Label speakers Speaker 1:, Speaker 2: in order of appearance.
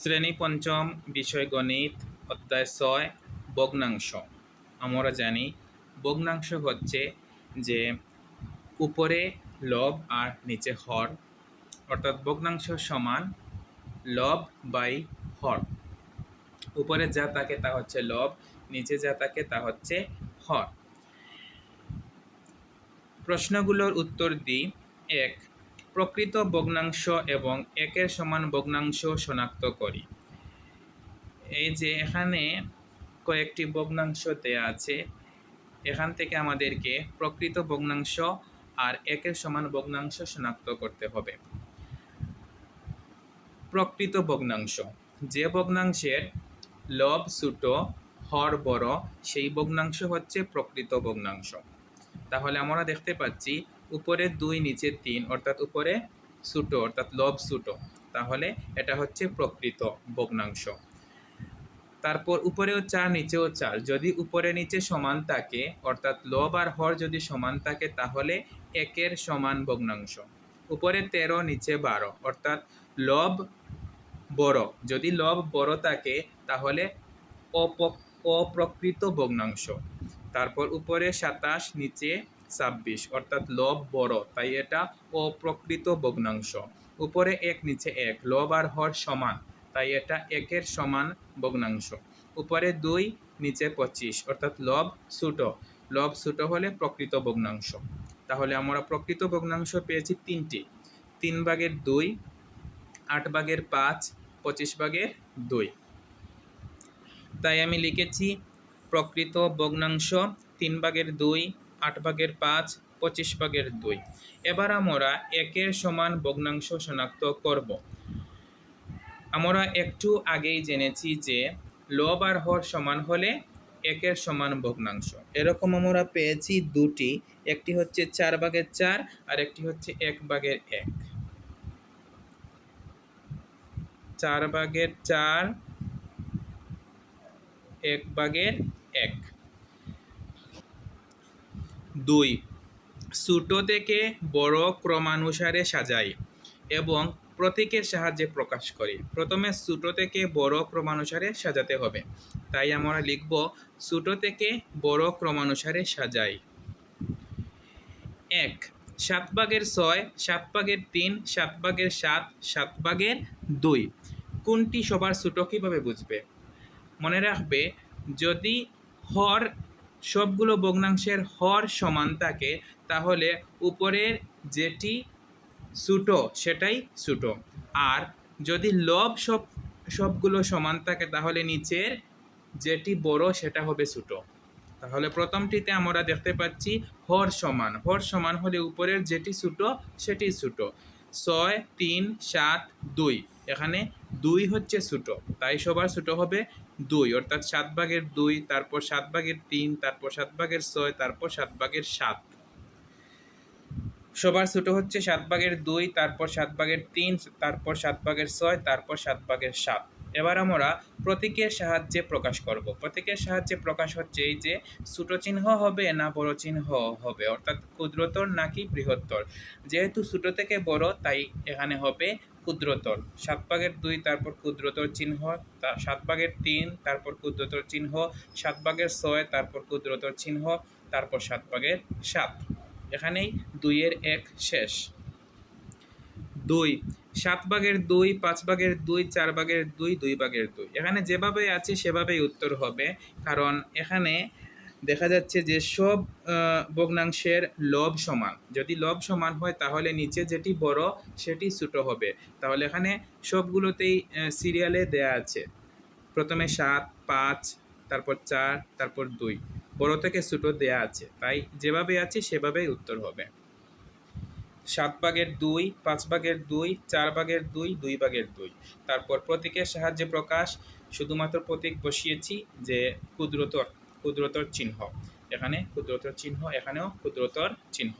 Speaker 1: শ্রেণি পঞ্চম বিষয় গণিত, অধ্যায় ছয়, ভগ্নাংশ। আমরা জানি, ভগ্নাংশ হচ্ছে যে উপরে লব আর নিচে হর। অর্থাৎ ভগ্নাংশ সমান লব বাই হর। উপরে যা থাকে তা হচ্ছে লব, নিচে যা থাকে তা হচ্ছে হর। প্রশ্নগুলোর উত্তর দিই। এক প্রকৃত ভগ্নাংশ এবং একের সমান ভগ্নাংশ শনাক্ত করি। এই যে এখানে কয়েকটি ভগ্নাংশ দেয়া আছে, এখান থেকে আমাদেরকে প্রকৃত ভগ্নাংশ আর একের সমান ভগ্নাংশ শনাক্ত করতে হবে। প্রকৃত ভগ্নাংশ, যে ভগ্নাংশের লব ছোট হর বড় সেই ভগ্নাংশ হচ্ছে প্রকৃত ভগ্নাংশ। তাহলে আমরা দেখতে পাচ্ছি উপরে দুই, নিচে তিন, অর্থাৎ উপরে সুটো, অর্থাৎ লব সুটো। তাহলে এটা হচ্ছে প্রকৃত ভগ্নাংশ। তারপর উপরেও চার, নিচেও চার। যদি উপরে, নিচে সমান থাকে, অর্থাৎ লব আর হর যদি সমান থাকে, তাহলে একের সমান ভগ্নাংশ। উপরে তেরো, নিচে বারো, অর্থাৎ লব বড়। যদি লব বড় থাকে, তাহলে অপ, অপ্রকৃত ভগ্নাংশ। তারপর উপরে সাতাশ, নিচে ছাব্বিশ, অর্থাৎ লব বড়, তাই এটা অপ্রকৃত ভগ্নাংশ। উপরে এক, নিচে এক, লব আর হর সমান, তাই এটা একের সমান ভগ্নাংশ। উপরে দুই, নিচে পঁচিশ, অর্থাৎ লব ছোটো। লব ছোটো হলে প্রকৃত ভগ্নাংশ। তাহলে আমরা প্রকৃত ভগ্নাংশ পেয়েছি তিনটি। তিন ভাগের দুই, আট ভাগের পাঁচ, পঁচিশ ভাগের দুই। তাই আমি লিখেছি প্রকৃত ভগ্নাংশ তিন ভাগের দুই আট ভাগের পাঁচ, পঁচিশ ভাগের দুই। এবার আমরা একের সমান ভগ্নাংশ শনাক্ত করব। আমরা একটু আগেই জেনেছি যে লব আর হর সমান হলে একের সমান ভগ্নাংশ। এরকম আমরা পেয়েছি দুটি, একটি হচ্ছে চার ভাগের চার আর একটি হচ্ছে এক ভাগের এক। চার ভাগের চার, এক ভাগের এক। দুই, ছোটো থেকে বড় ক্রমানুসারে সাজাই এবং প্রতীকের সাহায্যে প্রকাশ করি। প্রথমে ছোটো থেকে বড় ক্রমানুসারে সাজাতে হবে। তাই আমরা লিখব, ছোটো থেকে বড় ক্রমানুসারে সাজাই। এক, সাত ভাগের ছয়, সাত ভাগের তিন, সাত ভাগের সাত সাত ভাগের দুই। কোনটি সবার ছোটো কীভাবে বুঝবে? মনে রাখবে, যদি হর সবগুলো ভগ্নাংশের হর সমান থাকে, তাহলে উপরের যেটি ছোটো সেটাই ছোটো আর যদি লব সব, সবগুলো সমান থাকে, তাহলে নিচের যেটি বড়, সেটা হবে ছোটো তাহলে প্রথমটিতে আমরা দেখতে পাচ্ছি হর সমান। হর সমান হলে উপরের যেটি ছোটো সেটি ছোটো ছয়, তিন, সাত, দুই। এখানে দুই হচ্ছে ছোটো, তাই সবার ছোটো হবে দুই, অর্থাৎ সাত ভাগের দুই, তারপর সাত ভাগের তিন, তারপর সাত ভাগের ছয়, তারপর সাত ভাগের সাত। সবার ছোটো হচ্ছে সাত ভাগের দুই, তারপর সাত ভাগের তিন, তারপর সাত ভাগের ছয়, তারপর সাত ভাগের সাত। এবার আমরা প্রতীকের সাহায্যে প্রকাশ করব। প্রতীকের সাহায্যে প্রকাশ হচ্ছে এই যে ছোট চিহ্ন হবে না বড় চিহ্ন হবে, অর্থাৎ ক্ষুদ্রতর নাকি বৃহত্তর। যেহেতু ছোট থেকে বড়, তাই এখানে হবে ক্ষুদ্রতর। সাত ভাগের দুই, তারপর ক্ষুদ্রতর চিহ্ন সাত ভাগের তিন, তারপর ক্ষুদ্রতর চিহ্ন, সাত ভাগের ছয়, তারপর ক্ষুদ্রতর চিহ্ন, তারপর সাত ভাগের সাত। এখানেই দুইয়ের এক শেষ। দুই সাত ভাগের দুই, পাঁচ ভাগের দুই, চার ভাগের দুই দুই ভাগের দুই। এখানে যেভাবে আছে, সেভাবেই উত্তর হবে। কারণ এখানে দেখা যাচ্ছে যে সব ভগ্নাংশের লব সমান। যদি লব সমান হয়, তাহলে নিচে যেটি বড়, সেটি ছোট হবে। তাহলে এখানে সবগুলোতেই সিরিয়ালে দেয়া আছে। প্রথমে সাত, পাঁচ, তারপর চার, তারপর দুই। বড় থেকে ছোট দেয়া আছে। তাই যেভাবে আছে, সেভাবেই উত্তর হবে। সাত ভাগের দুই, পাঁচ ভাগের দুই, চার ভাগের দুই দুই ভাগের দুই। তারপর প্রতীকের সাহায্যে প্রকাশ, শুধুমাত্র প্রতীক বসিয়েছি যে ক্ষুদ্রতর ক্ষুদ্রতর চিহ্ন। এখানে ক্ষুদ্রতর চিহ্ন, এখানেও ক্ষুদ্রতর চিহ্ন।